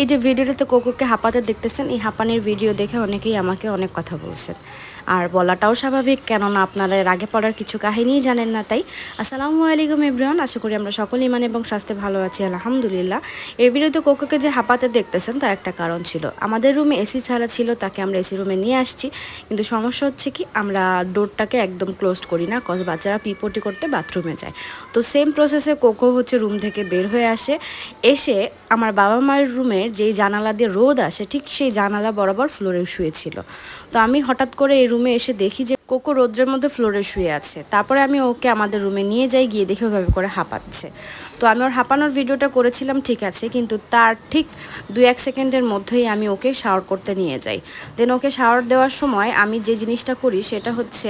এই যে ভিডিওটাতে কোকোকে হাঁপাতে দেখতেছেন, এই হাঁপানির ভিডিও দেখে অনেকেই আমাকে অনেক কথা বলছেন। আর বলাটাও স্বাভাবিক, কেননা আপনারা এর আগে পড়ার কিছু কাহিনীই জানেন না তাই। আসসালামু আলাইকুম এভরিওয়ান, আশা করি আমরা সকল ইমান এবং স্বাস্থ্যে ভালো আছি, আলহামদুলিল্লাহ। এই ভিডিওতে কোকোকে যে হাঁপাতে দেখতেছেন, তার একটা কারণ ছিল। আমাদের রুমে এসি ছাড়া ছিল, তাকে আমরা এসি রুমে নিয়ে আসছি। কিন্তু সমস্যা হচ্ছে কি, আমরা ডোরটাকে একদম ক্লোজ করি না, কজ বাচ্চারা পিপটি করতে বাথরুমে যায়। তো সেম প্রসেসে কোকো হচ্ছে রুম থেকে বের হয়ে আসে। এসে আমার বাবা মায়ের রুমের যেই জানালা দিয়ে রোদ আসে, ঠিক সেই জানালা বরাবর ফ্লোরে শুয়েছিল তো আমি হঠাৎ করে এই রুমে এসে দেখি যে কোকো রোদ্রের মধ্যে ফ্লোরে শুয়ে আছে। তারপরে আমি ওকে আমাদের রুমে নিয়ে যাই, গিয়ে দেখি ওভাবে করে হাঁপাচ্ছে। তো আমি ওর হাঁপানোর ভিডিওটা করেছিলাম, ঠিক আছে, কিন্তু তার ঠিক দু এক সেকেন্ডের মধ্যেই আমি ওকে শাওয়ার করতে নিয়ে যাই। দেন ওকে শাওয়ার দেওয়ার সময় আমি যে জিনিসটা করি, সেটা হচ্ছে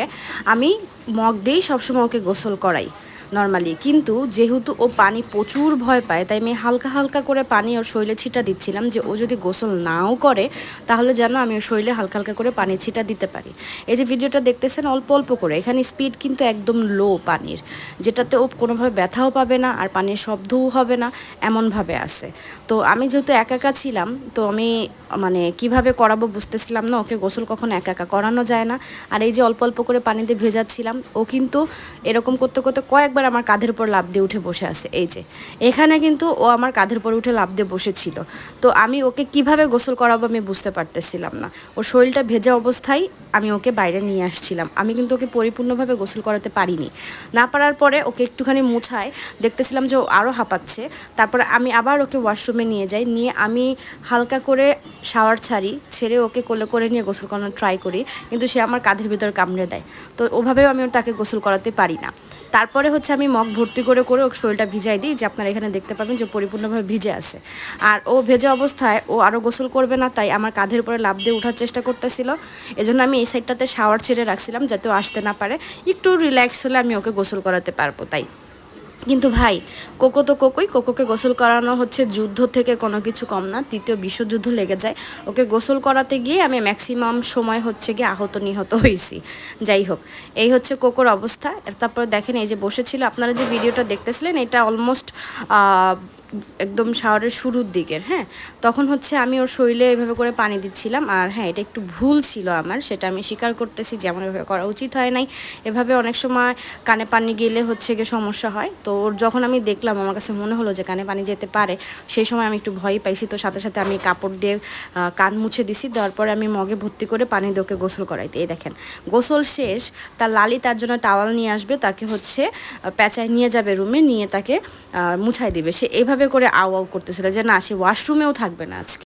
আমি মগ দিয়েই সবসময় ওকে গোসল করাই। নর্মালি কিন্তু যেহেতু ও পানি প্রচুর ভয় পায়, তাই আমি হালকা হালকা করে পানি ওর শরীরে ছিটা দিচ্ছিলাম যে ও যদি গোসল নাও করে, তাহলে যেন আমি ওর শরীরে হালকা হালকা করে পানি ছিটা দিতে পারি। এই যে ভিডিওটা দেখতেছেন, অল্প অল্প করে। এখানে স্পিড কিন্তু একদম লো পানির, যেটাতে ও কোনোভাবে ব্যথাও পাবে না আর পানির শব্দও হবে না, এমনভাবে আছে। তো আমি যেহেতু একা একা ছিলাম, তো আমি মানে কীভাবে করাবো বুঝতেছিলাম না, ওকে গোসল কখনো একা একা করানো যায় না। আর এই যে অল্প অল্প করে পানিতে ভেজাচ্ছিলাম, ও কিন্তু এরকম করতে করতে কয়েকবার আমার কাঁধের উপর লাভ দিয়ে উঠে বসে আছে, এই যে। এখানে কিন্তু ও আমার কাঁধের উপর উঠে লাভ দিয়ে বসেছিল। তো আমি ওকে কীভাবে গোসল করাবো আমি বুঝতে পারতেছিলাম না। ওর শরীরটা ভেজা অবস্থায় আমি ওকে বাইরে নিয়ে আসছিলাম। আমি কিন্তু ওকে পরিপূর্ণভাবে গোসল করাতে পারিনি। না পারার পরে ওকে একটুখানি মুছায় দেখতেছিলাম যে ও আরও হাঁপাচ্ছে। তারপরে আমি আবার ওকে ওয়াশরুমে নিয়ে যাই। নিয়ে আমি হালকা করে শাওয়ার ছাড়ি, ছেড়ে ওকে কোলে করে নিয়ে গোসল করানোর ট্রাই করি। কিন্তু সে আমার কাঁধের ভিতর কামড়ে দেয়। তো ওভাবেও আমি তাকে গোসল করাতে পারি না। তারপরে হচ্ছে আমি মগ ভর্তি করে করে ওর শরীরটা ভিজাই দিই, যে আপনারা এখানে দেখতে পাবেন যে পরিপূর্ণভাবে ভিজে আছে। আর ও ভেজে অবস্থায় ও আরও গোসল করবে না, তাই আমার কাঁধের উপরে লাভ দিয়ে ওঠার চেষ্টা করতেছিল। এজন্য আমি এই সাইডটাতে শাওয়ার ছেড়ে রাখছিলাম যাতে ও আসতে না পারে। একটু রিল্যাক্স হলে আমি ওকে গোসল করাতে পারব, তাই। কিন্তু ভাই, কোকো তো কোকোই, কোকোকে গোসল করানো হচ্ছে যুদ্ধ থেকে কোনো কিছু কম না, তৃতীয় বিশ্বযুদ্ধ লেগে যায়। ওকে গোসল করাতে গিয়ে আমি ম্যাক্সিমাম সময় হচ্ছে গিয়ে আহত নিহত হয়েছি। যাই হোক, এই হচ্ছে কোকোর অবস্থা। তারপরে দেখেন এই যে বসেছিল, আপনারা যে ভিডিওটা দেখতেছিলেন, এটা অলমোস্ট একদম শাওয়ারের শুরুর দিকের হ্যাঁ? তখন হচ্ছে আমি ওর শরীরে এভাবে করে পানি দিচ্ছিলাম আর হ্যাঁ এটা একটু ভুল ছিল আমার, সেটা আমি স্বীকার করতেছি যেমন এভাবে করা উচিত হয় নাই। এভাবে অনেক সময় কানে পানি গেলে হচ্ছে গিয়ে সমস্যা হয়। তো ওর যখন আমি দেখলাম, আমার কাছে মনে হলো যে কানে পানি যেতে পারে, সেই সময় আমি একটু ভয় পাইছি। তো সাথে সাথে আমি কাপড় দিয়ে কান মুছে দিছি, দেওয়ার পরে আমি মগে ভর্তি করে পানি দিয়ে ওকে গোসল করাইতে। এই দেখেন, গোসল শেষ, তার লালি তার জন্য টাওয়াল নিয়ে আসবে, তাকে হচ্ছে প্যাঁচায় নিয়ে যাবে রুমে, নিয়ে তাকে মুছাই দিবে। সে এইভাবে করে আও আও করতেছিল যে না সে ওয়াশরুমেও থাকবে না আজকে।